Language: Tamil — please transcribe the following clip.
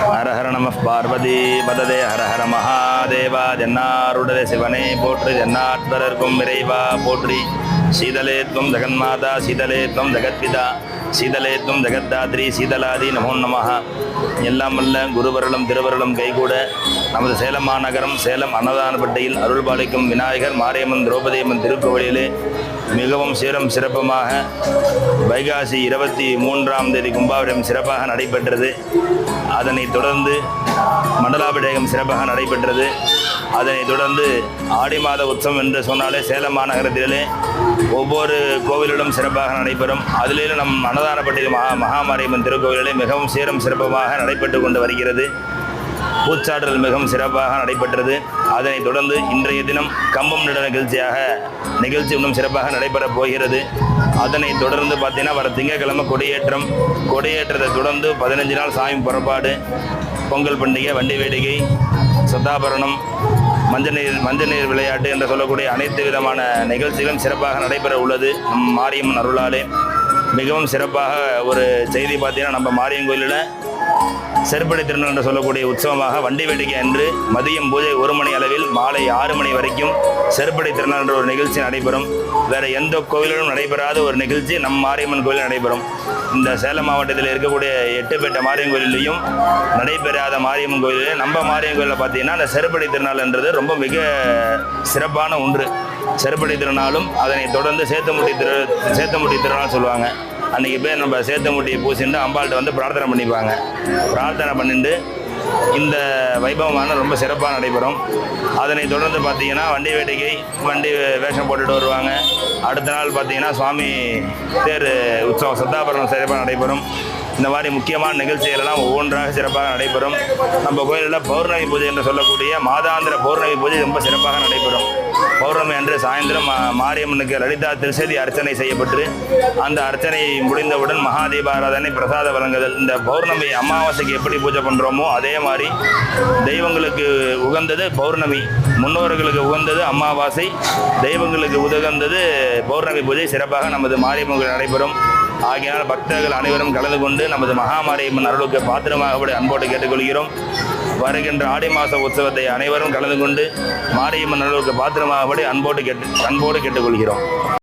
ஹர ஹர நம பார்வதி பததே ஹர ஹர மகாதேவா ஜன்னாருடதே சிவனே போற்று ஜன்னாத்வரர்க்கும் விரைவா போற்றி. சீதலே துவம் ஜெகன்மாதா சீதலே துவம் ஜெகத்பிதா. சீதலேத்தும் ஜெகத்தாத்ரி சீதலாதி நமோ நமஹ. எல்லாம் அல்ல குருவருளும் திருவருளும் கைகூட நமது சேலம் மாநகரம் சேலம் அன்னதானப்பட்டியில் அருள்பாலிக்கும் விநாயகர் மாரியம்மன் திரௌபதியம்மன் திருக்கோவிலிலே மிகவும் சீரம் சிறப்புமாக வைகாசி இருபத்தி மூன்றாம் தேதி கும்பாபிடம் சிறப்பாக நடைபெற்றது. அதனைத் தொடர்ந்து மண்டலாபிடேகம் சிறப்பாக நடைபெற்றது. அதனைத் தொடர்ந்து ஆடி மாத உற்சவம் என்று சொன்னாலே சேலம் மாநகரத்திலே ஒவ்வொரு கோவிலிலும் சிறப்பாக நடைபெறும். அதிலேயும் நம் அன்னதானப்பட்டியில் மகா மகாமாரியம்மன் திருக்கோவிலே மிகவும் சீரம் சிறப்பமாக நடைபெற்று கொண்டு வருகிறது. பூச்சாற்றல் மிகவும் சிறப்பாக நடைபெற்றது. அதனைத் தொடர்ந்து இன்றைய தினம் கம்பம் நட நிகழ்ச்சியாக நிகழ்ச்சி இன்னும் சிறப்பாக நடைபெறப் போகிறது. அதனைத் தொடர்ந்து பார்த்தீங்கன்னா வர திங்கட்கிழமை கொடியேற்றம். கொடியேற்றத்தை தொடர்ந்து பதினஞ்சு நாள் சாமி புறப்பாடு பொங்கல் பண்டிகை வண்டி வேடிக்கை சதாபரணம் மஞ்சநீர் மஞ்சநீர் விளையாட்டு என்று சொல்லக்கூடிய அனைத்து விதமான நிகழ்ச்சிகளும் சிறப்பாக நடைபெற உள்ளது நம் மாரியம்மன் அருளாலே. மிகவும் சிறப்பாக ஒரு செய்தி பார்த்தீங்கன்னா நம்ம மாரியம் கோயிலில் செருப்படை திருநாள் என்று சொல்லக்கூடிய உற்சவமாக வண்டி வேடிக்கை அன்று மதியம் பூஜை ஒரு மணி அளவில் மாலை ஆறு மணி வரைக்கும் செருப்படை திருநாள் என்ற ஒரு நிகழ்ச்சி நடைபெறும். வேறு எந்த கோவிலிலும் நடைபெறாத ஒரு நிகழ்ச்சி நம் மாரியம்மன் கோயிலில் நடைபெறும். இந்த சேலம் மாவட்டத்தில் இருக்கக்கூடிய எட்டுப்பேட்டை மாரியம்மன் கோயிலையும் நடைபெறாத மாரியம்மன் கோயிலே. நம்ம மாரியம்மன் கோயிலில் பார்த்தீங்கன்னா அந்த செருப்படை திருநாள்ன்றது ரொம்ப மிக சிறப்பான ஒன்று. செருப்படை திருநாளும் அதனைத் தொடர்ந்து சேத்தமுட்டி திரு சேத்தமுட்டி திருநாள் சொல்லுவாங்க. அன்றைக்கி பேர் நம்ம சேத்தமுட்டியை பூசிட்டு அம்பாள்கிட்ட வந்து பிரார்த்தனை பண்ணிப்பாங்க. பிரார்த்தனை பண்ணிட்டு இந்த வைபவமான ரொம்ப சிறப்பாக நடைபெறும். அதனைத் தொடர்ந்து பார்த்தீங்கன்னா வண்டி வேடிக்கை வண்டி வேஷம் போட்டுட்டு வருவாங்க. அடுத்த நாள் பார்த்தீங்கன்னா சுவாமி தேர் உற்சவம் சத்தாபரணம் சிறப்பாக நடைபெறும். இந்த மாதிரி முக்கியமான நிகழ்ச்சிகள் எல்லாம் ஒவ்வொன்றாக சிறப்பாக நடைபெறும். நம்ம கோயிலில் பௌர்ணமி பூஜை என்று சொல்லக்கூடிய மாதாந்திர பௌர்ணமி பூஜை ரொம்ப சிறப்பாக நடைபெறும். பௌர்ணமி அன்று சாயந்தரம் மா- மாரியம்மனுக்கு லலிதா திருசதி அர்ச்சனை செய்யப்பட்டு அந்த அர்ச்சனை முடிந்தவுடன் மகாதீபாராதனை பிரசாத வழங்குதல். இந்த பௌர்ணமி அமாவாசைக்கு எப்படி பூஜை பண்ணுறோமோ அதே மாதிரி தெய்வங்களுக்கு உகந்தது பௌர்ணமி. முன்னோர்களுக்கு உகந்தது அமாவாசை. தெய்வங்களுக்கு உதகந்தது பௌர்ணமி பூஜை. சிறப்பாக நமது மாரியம்மன் நடைபெறும். ஆகையால் பக்தர்கள் அனைவரும் கலந்து கொண்டு நமது மகாமாரியம்மன் அருளுக்கு பாத்திரமாகப்படி அன்போடு கேட்டுக்கொள்கிறோம். வருகின்ற ஆடி மாத உற்சவத்தை அனைவரும் கலந்து கொண்டு மாரியம்மன் அருளுக்கு பாத்திரமாகபடி அன்போடு கேட்டு அன்போடு கேட்டுக்கொள்கிறோம்.